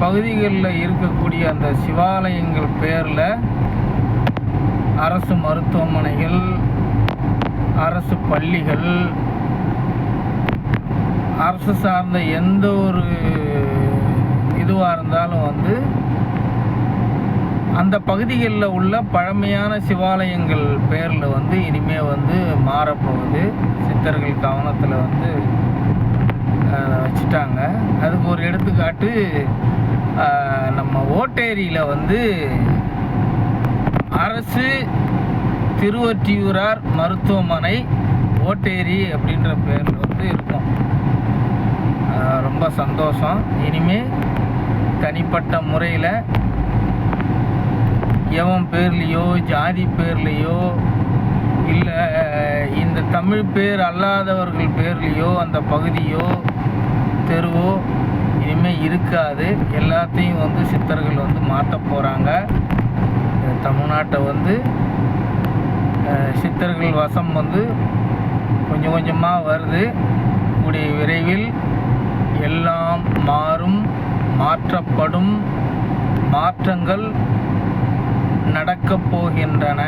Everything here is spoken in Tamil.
பகுதிகளில் இருக்கக்கூடிய அந்த சிவாலயங்கள் பேரில் அரசு மருத்துவமனைகள் அரசு பள்ளிகள் அரசு சார்ந்த எந்த ஒரு இதுவாக இருந்தாலும் வந்து அந்த பகுதிகளில் உள்ள பழமையான சிவாலயங்கள் பேரில் வந்து இனிமேல் வந்து மாறப்போகுது. சித்தர்கள் கவனத்தில் வந்து வச்சுட்டாங்க. அதுக்கு ஒரு எடுத்துக்காட்டு நம்ம ஓட்டேரியில் வந்து அரசு திருவொற்றியூரார் மருத்துவமனை ஓட்டேரி அப்படின்ற பேரில் வந்து இருக்கும். ரொம்ப சந்தோஷம். இனிமே தனிப்பட்ட முறையில் எவன் பேர்லேயோ ஜாதி பேர்லேயோ இல்லை இந்த தமிழ் பேர் அல்லாதவர்கள் பேர்லேயோ அந்த பகுதியோ தெருவோ இனிமேல் இருக்காது. எல்லாத்தையும் வந்து சித்தர்கள் வந்து மாற்ற போகிறாங்க தமிழ்நாட்டை வந்து சித்தர்கள் வசம் வந்து கொஞ்சம் கொஞ்சமாக வருது. கூடிய விரைவில் எல்லாம் மாறும் மாற்றப்படும் மாற்றங்கள் நடக்கப் போகின்றன.